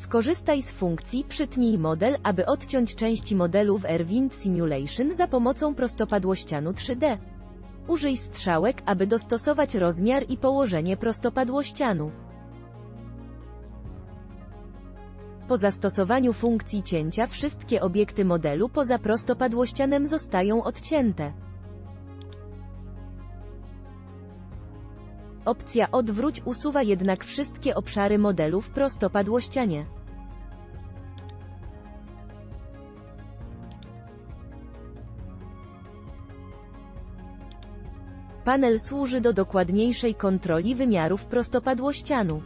Skorzystaj z funkcji Przytnij model, aby odciąć części modelu w Airwind Simulation za pomocą prostopadłościanu 3D. Użyj strzałek, aby dostosować rozmiar i położenie prostopadłościanu. Po zastosowaniu funkcji cięcia wszystkie obiekty modelu poza prostopadłościanem zostają odcięte. Opcja Odwróć usuwa jednak wszystkie obszary modelu w prostopadłościanie. Panel służy do dokładniejszej kontroli wymiarów prostopadłościanu.